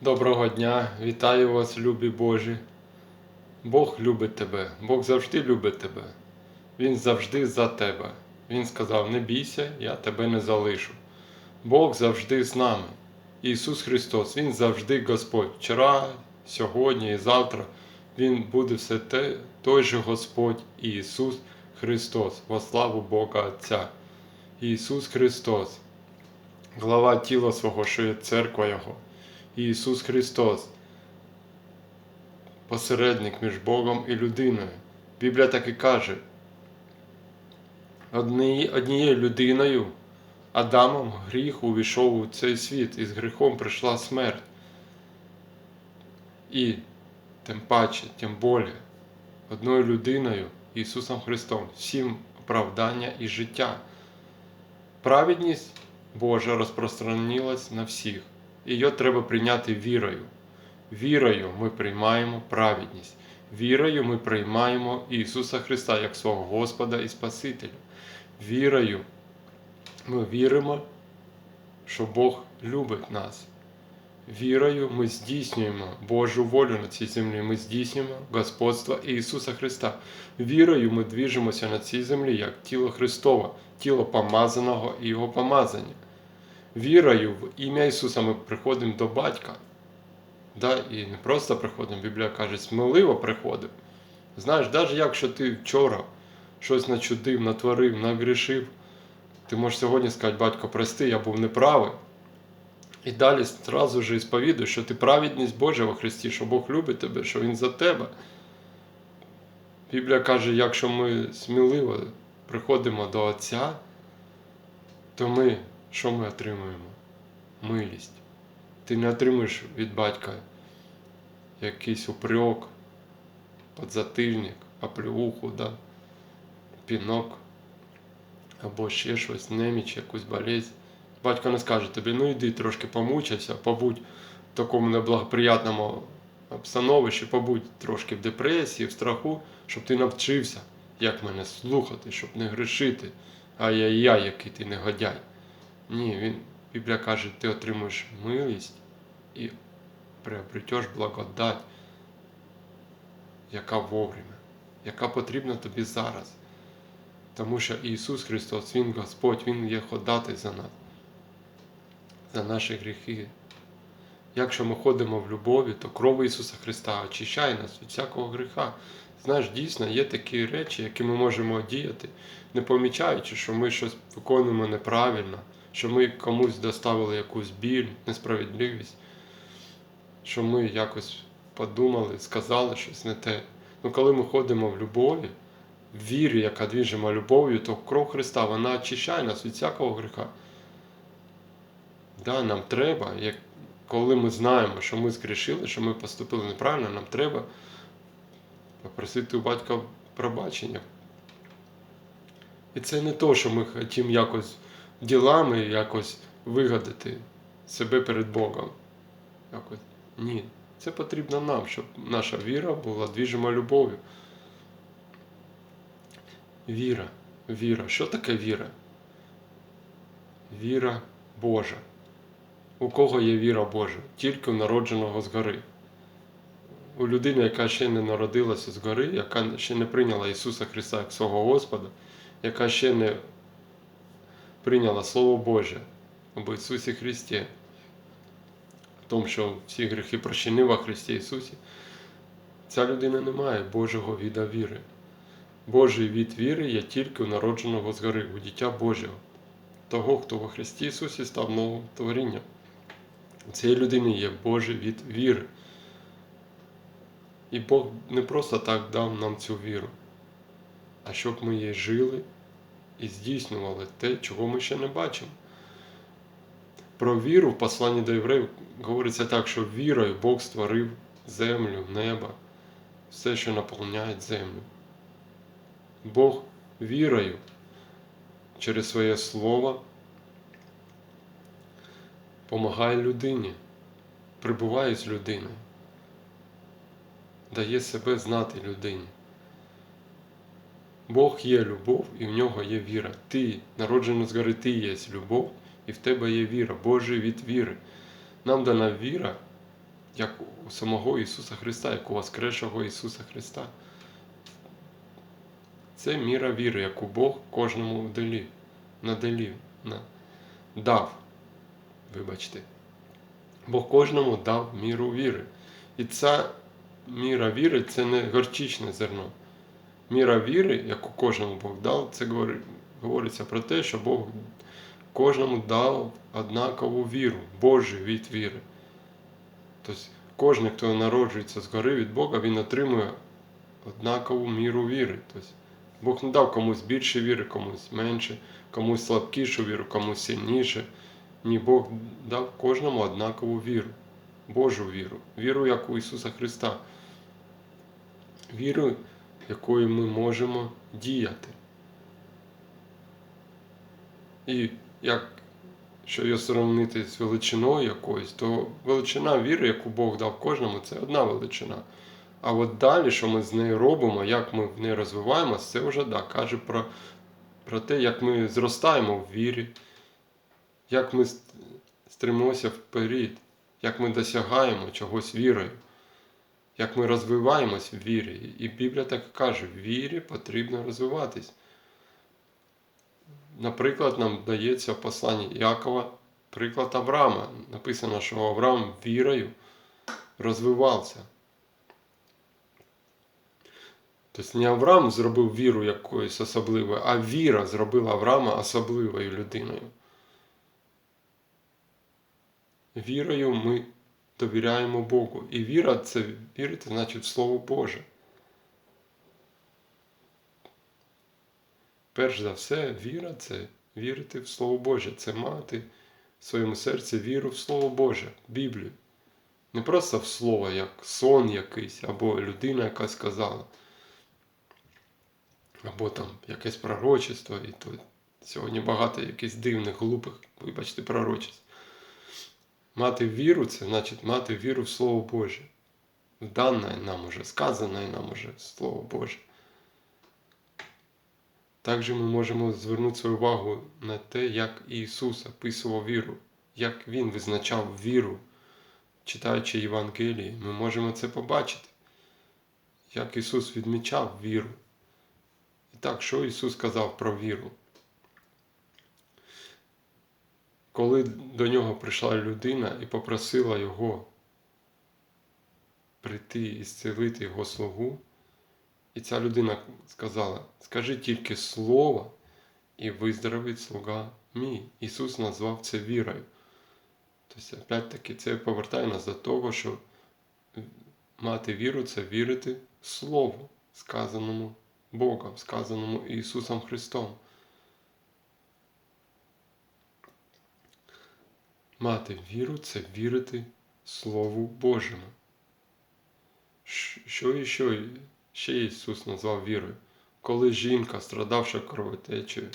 Доброго дня, вітаю вас, любі Божі. Бог любить тебе, Бог завжди любить тебе. Він завжди за тебе. Він сказав: Не бійся, я тебе не залишу. Бог завжди з нами. Ісус Христос, Він завжди Господь. Вчора, сьогодні і завтра Він буде все те, той же Господь Ісус Христос, во славу Бога Отця. Ісус Христос, глава тіла свого, що є церква Його. Ісус Христос, посередник між Богом і людиною. Біблія так і каже, одні- однією людиною, Адамом, гріх увійшов у цей світ, і з гріхом прийшла смерть. І тим паче, тим более, одною людиною, Ісусом Христом, всім оправдання і життя. Праведність Божа розпространилась на всіх. Її треба прийняти вірою. Вірою ми приймаємо праведність. Вірою ми приймаємо Ісуса Христа як свого Господа і Спасителя. Вірою ми віримо, що Бог любить нас. Вірою ми здійснюємо Божу волю на цій землі. Ми здійснюємо господство Ісуса Христа. Вірою ми двіжимося на цій землі як тіло Христове, тіло помазаного і Його помазання. Вірою в ім'я Ісуса ми приходимо до Батька. Да, і не просто приходимо, Біблія каже, сміливо приходимо. Знаєш, навіть якщо ти вчора щось начудив, натворив, нагрішив, ти можеш сьогодні сказати, батько, прости, я був неправий. І далі одразу ж ісповідуй, що ти праведність Божа во Христі, що Бог любить тебе, що Він за тебе. Біблія каже, якщо ми сміливо приходимо до Отця, то ми що ми отримуємо? Милість. Ти не отримуєш від батька якийсь упрек, подзатильник, оплеуху, да? пінок або ще щось, неміч, якусь болезнь. Батько не скаже тобі, ну йди трошки помучайся, побудь в такому неблагоприятному обстановищі, побудь трошки в депресії, в страху, щоб ти навчився, як мене слухати, щоб не грішити. Ай-яй-яй, який ти негодяй. Ні, він, Біблія каже, ти отримуєш милість і приобретеш благодать, яка вовремя, яка потрібна тобі зараз. Тому що Ісус Христос, Він Господь, Він є ходатай за нас, за наші гріхи. Якщо ми ходимо в любові, то кров Ісуса Христа очищає нас від всякого гріха. Знаєш, дійсно є такі речі, які ми можемо діяти, не помічаючи, що ми щось виконуємо неправильно, що ми комусь доставили якусь біль, несправедливість, що ми якось подумали, сказали щось не те. Ну коли ми ходимо в любові, в вірі, яка двіжима любов'ю, то кров Христа вона очищає нас від всякого гріха. Да, нам треба, як, коли ми знаємо, що ми згрішили, що ми поступили неправильно, нам треба попросити у батька пробачення. І це не то, що ми хотімо якось ділами якось вигадати себе перед Богом. Якось. Ні. Це потрібно нам, щоб наша віра була двіжима любов'ю. Віра. Віра. Що таке віра? Віра Божа. У кого є віра Божа? Тільки у народженого згори. У людини, яка ще не народилася згори, яка ще не прийняла Ісуса Христа як свого Господа, яка ще не прийняла Слово Боже об Ісусі Христі, в тому, що всі гріхи прощені во Христі Ісусі, ця людина не має Божого віда віри. Божий від віри є тільки у народженого згори, у дитя Божого, того, хто во Христі Ісусі став новим творінням. У цієї людини є Божий від віри. І Бог не просто так дав нам цю віру, а щоб ми її жили і здійснювали те, чого ми ще не бачимо. Про віру в посланні до євреїв говориться так, що вірою Бог створив землю, небо, все, що наповняє землю. Бог вірою через своє слово допомагає людині, прибуває з людиною, дає себе знати людині. Бог є любов і в нього є віра. Ти, народжений згори, ти є любов, і в тебе є віра, Божий від віри. Нам дана віра як у самого Ісуса Христа, як у Воскресшого Ісуса Христа. Це міра віри, яку Бог кожному вдалів, надалів, на, дав. Вибачте. Бог кожному дав міру віри. І ця міра віри це не горчичне зерно. Міра віри, яку кожному Бог дав, це говориться про те, що Бог кожному дав однакову віру, Божу від віри. Тобто кожен, хто народжується згори від Бога, він отримує однакову міру віри. Тобто Бог не дав комусь більше віри, комусь менше, комусь слабкішу віру, комусь сильніше. Ні, Бог дав кожному однакову віру, Божу віру, віру, як у Ісуса Христа, віру, якою ми можемо діяти. І як що його сравнити з величиною якоюсь, то величина віри, яку Бог дав кожному, це одна величина. А от далі, що ми з нею робимо, як ми в неї розвиваємося, це вже да, каже про, про те, як ми зростаємо в вірі, як ми ст- стримуємося вперед, як ми досягаємо чогось вірою, як ми розвиваємось в вірі. І Біблія так каже, в вірі потрібно розвиватись. Наприклад, нам дається в посланні Якова приклад Авраама. Написано, що Авраам вірою розвивався. Тобто не Авраам зробив віру якоюсь особливою, а віра зробила Авраама особливою людиною. Вірою ми довіряємо Богу. І віра це вірити, значить, в Слово Боже. Перш за все, віра це вірити в Слово Боже, це мати в своєму серці віру в Слово Боже, Біблію. Не просто в Слово, як сон якийсь, або людина яка сказала, або там якесь пророчество, і то сьогодні багато якихось дивних, глупих, вибачте, пророчеств. Мати віру це значить мати віру в Слово Боже. Дане нам уже, сказане нам уже Слово Боже. Також ми можемо звернути свою увагу на те, як Ісус описував віру, як Він визначав віру, читаючи Євангелії, ми можемо це побачити, як Ісус відмічав віру. І так, що Ісус сказав про віру? Коли до нього прийшла людина і попросила Його прийти і зцілити Його слугу, і ця людина сказала: Скажи тільки слово, і виздоровить слуга мій. Ісус назвав це вірою. Тобто, опять-таки, це повертає нас до того, що мати віру це вірити Слову, сказаному Богом, сказаному Ісусом Христом. Мати віру це вірити Слову Божому. Що і що ще Ісус назвав вірою? Коли жінка, страдавша кровотечею,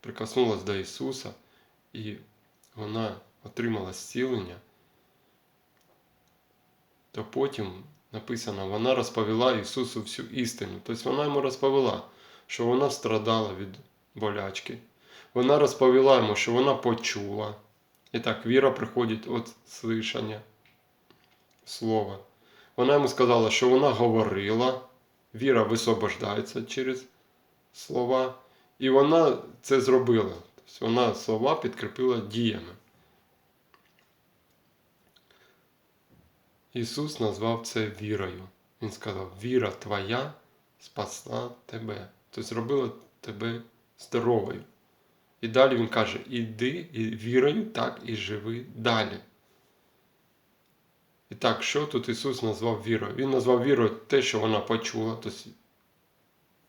прикоснулась до Ісуса, і вона отримала зцілення, то потім написано, вона розповіла Ісусу всю істину. Тобто вона йому розповіла, що вона страдала від болячки. Вона розповіла йому, що вона почула. І так, віра приходить від слышання слова. Вона йому сказала, що вона говорила, віра висвобождається через слова, і вона це зробила. Тобто вона слова підкріпила діями. Ісус назвав це вірою. Він сказав: віра твоя спасла тебе, тобто зробила тебе здоровою. І далі він каже: іди і вірою так і живи далі. І так, що тут Ісус назвав вірою? Він назвав вірою те, що вона почула. Тобто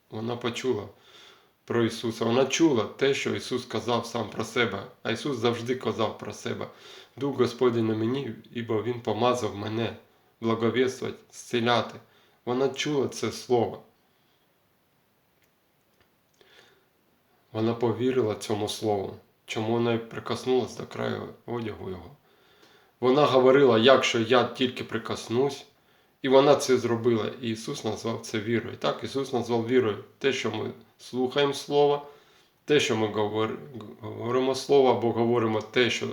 вона почула про Ісуса. Вона чула те, що Ісус казав сам про себе. А Ісус завжди казав про себе. Дух Господень на мені, ібо Він помазав мене благовіствувати, зціляти. Вона чула це слово. Вона повірила цьому слову, чому вона й прикоснулася до краю одягу його. Вона говорила, якщо я тільки прикоснусь, і вона це зробила. І Ісус назвав це вірою. Так, Ісус назвав вірою те, що ми слухаємо Слово, те, що ми говоримо Слово, або говоримо те, що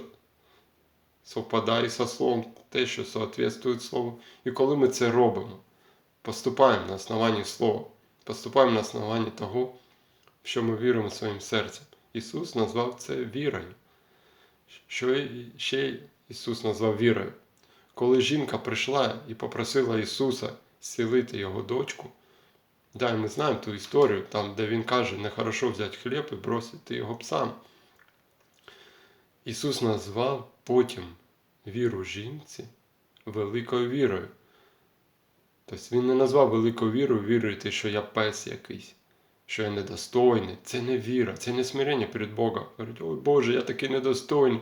совпадає со словом, те, що соответствує слову. І коли ми це робимо, поступаємо на основанні слова, поступаємо на основанні того, що ми віримо своїм серцем. Ісус назвав це вірою. Що ще Ісус назвав вірою? Коли жінка прийшла і попросила Ісуса зцілити його дочку, да, ми знаємо ту історію, там, де Він каже, нехорошо взяти хліб і бросити його псам. Ісус назвав потім віру жінці великою вірою. Тобто Він не назвав великою вірою вірити, що я пес якийсь, що я недостойний. Це не віра, це не смирення перед Богом. Говорить, ой Боже, я такий недостойний,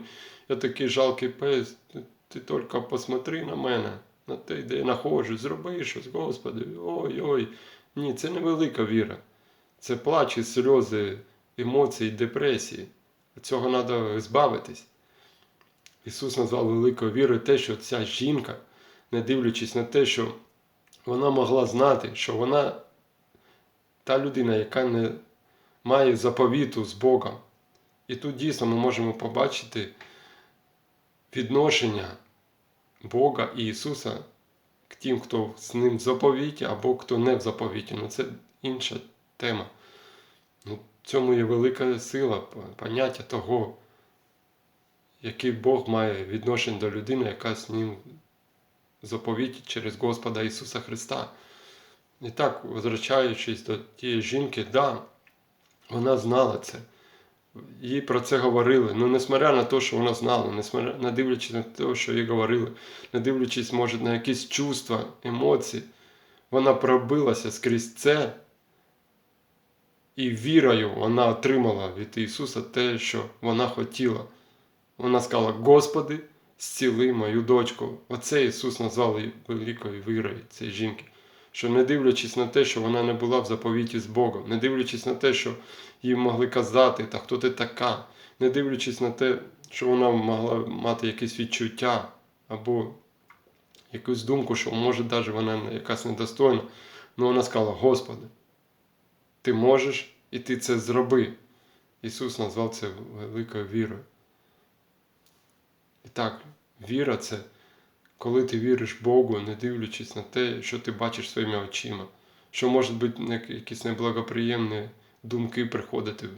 я такий жалкий пес, ти, ти тільки посмотри на мене, на те, де я знаходжусь, зроби щось, Господи, ой-ой. Ні, це не велика віра. Це плач сльози, емоції, депресії. Цього треба збавитись. Ісус назвав великою вірою те, що ця жінка, не дивлячись на те, що вона могла знати, що вона та людина, яка не має заповіту з Богом. І тут дійсно ми можемо побачити відношення Бога і Ісуса к тим, хто з ним в заповіті або хто не в заповіті. Ну це інша тема. Ну, в цьому є велика сила, поняття того, який Бог має відношення до людини, яка з ним в заповіті через Господа Ісуса Христа. І так, возвращаючись до тієї жінки, да, вона знала це. Їй про це говорили. Ну, несмотря на те, що вона знала, не дивлячись на те, що їй говорили, не дивлячись, може, на якісь чувства, емоції, вона пробилася скрізь це. І вірою вона отримала від Ісуса те, що вона хотіла. Вона сказала: Господи, зціли мою дочку. Оце Ісус назвав великою вірою цієї жінки. Що не дивлячись на те, що вона не була в заповіті з Богом, не дивлячись на те, що їй могли казати, та хто ти така, не дивлячись на те, що вона могла мати якесь відчуття або якусь думку, що може навіть вона якась недостойна, але вона сказала: Господи, ти можеш і ти це зроби. Ісус назвав це великою вірою. І так, віра це коли ти віриш Богу, не дивлячись на те, що ти бачиш своїми очима, що можуть бути якісь неблагоприємні думки приходити,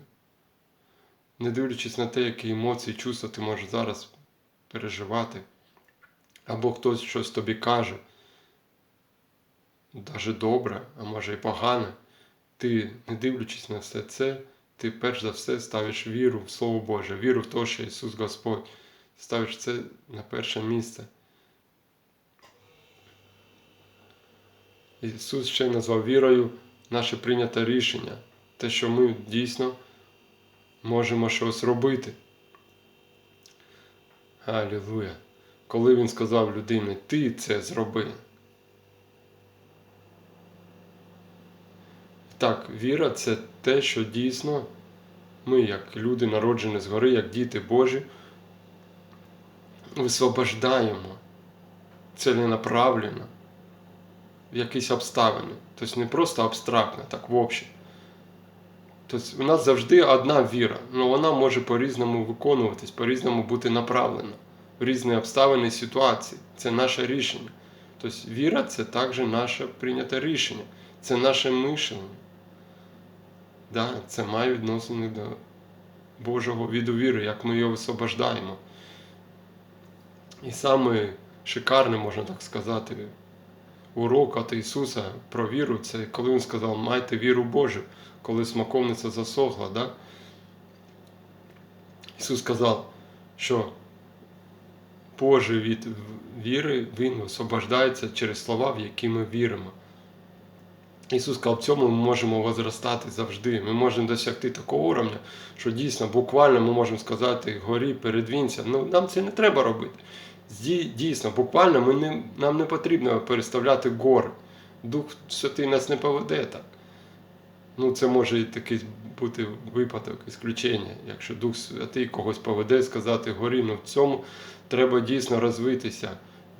не дивлячись на те, які емоції, чувства ти можеш зараз переживати, або хтось щось тобі каже, навіть добре, а може і погане, ти, не дивлячись на все це, ти перш за все ставиш віру в Слово Боже, віру в те, що Ісус Господь, ставиш це на перше місце. Ісус ще назвав вірою наше прийняте рішення, те, що ми дійсно можемо щось робити. Алілуя! Коли Він сказав людині, ти це зроби. Так, віра це те, що дійсно ми, як люди, народжені згори, як діти Божі, висвобождаємо целенаправленно в якісь обставини. Тобто не просто абстрактно, так в общем. Тобто у нас завжди одна віра, але вона може по-різному виконуватись, по-різному бути направлена в різні обставини і ситуації. Це наше рішення. Тобто віра це також наше прийняте рішення, це наше мишлення. Да, це має відносини до Божого віду віри, як ми його висвобождаємо. І саме шикарне, можна так сказати, урок від Ісуса про віру, це коли Він сказав, майте віру Божу, коли смаковниця засохла. Да? Ісус сказав, що Божий від віри Він освобождається через слова, в які ми віримо. Ісус сказав, в цьому ми можемо возростати завжди. Ми можемо досягти такого уровня, що дійсно, буквально ми можемо сказати, горі, передвінься. Ну, нам це не треба робити. Дійсно, буквально ми не, нам не потрібно переставляти гори. Дух Святий нас не поведе так. Ну, це може і такий бути випадок, ісключення. Якщо Дух Святий когось поведе, сказати горі, ну в цьому треба дійсно розвитися,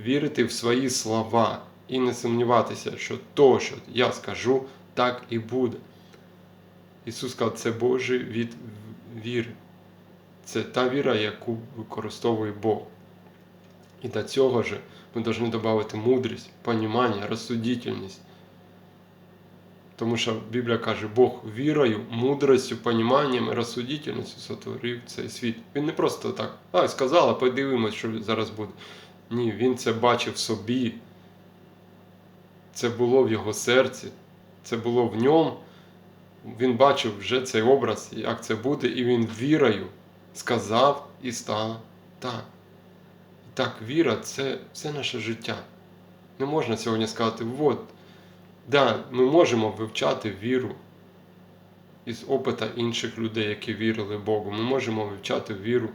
вірити в свої слова і не сумніватися, що то, що я скажу, так і буде. Ісус сказав, це Божий від віри. Це та віра, яку використовує Бог. І до цього ж ми повинні додати мудрість, понімання, розсудительність. Тому що Біблія каже, Бог вірою, мудростю, поніманням і розсудительністю сотворив цей світ. Він не просто так, а сказала, подивимось, що зараз буде. Ні, він це бачив в собі. Це було в його серці, це було в ньому. Він бачив вже цей образ, як це буде, і він вірою сказав і стало так. І так, віра це все наше життя. Не можна сьогодні сказати, от, да, ми можемо вивчати віру із опита інших людей, які вірили Богу. Ми можемо вивчати віру,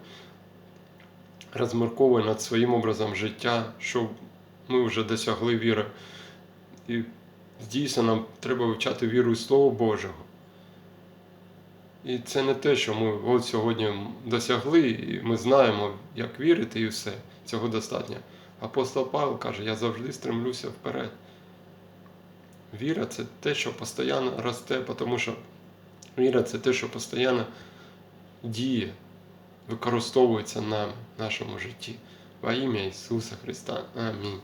розмірковує над своїм образом життя, що ми вже досягли віри. І дійсно нам треба вивчати віру із Слова Божого. І це не те, що ми от сьогодні досягли, і ми знаємо, як вірити, і все. Цього достатньо. Апостол Павло каже, я завжди стремлюся вперед. Віра це те, що постійно росте, тому що віра це те, що постійно діє, використовується нами в нашому житті. Во ім'я Ісуса Христа. Амінь.